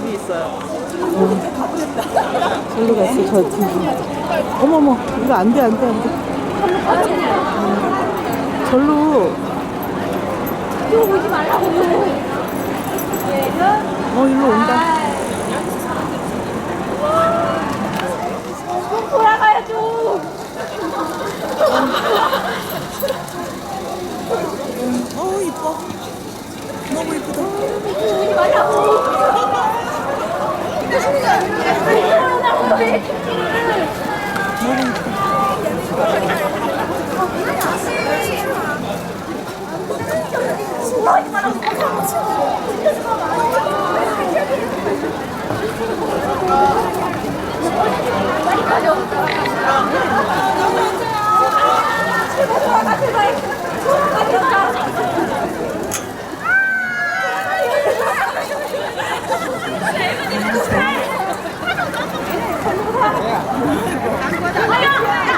갔어요. 절로 갔어, 저 뒤로. 어머머, 이거 안 돼, 안 돼, 안 돼. 음, 절로. 이거 보지 말라고. 어, 일로 온다. 좀 돌아가야죠. 어우, 이뻐. 너무 이쁘다. 보지 말라고. 제발 돌 아 韩国的。哎！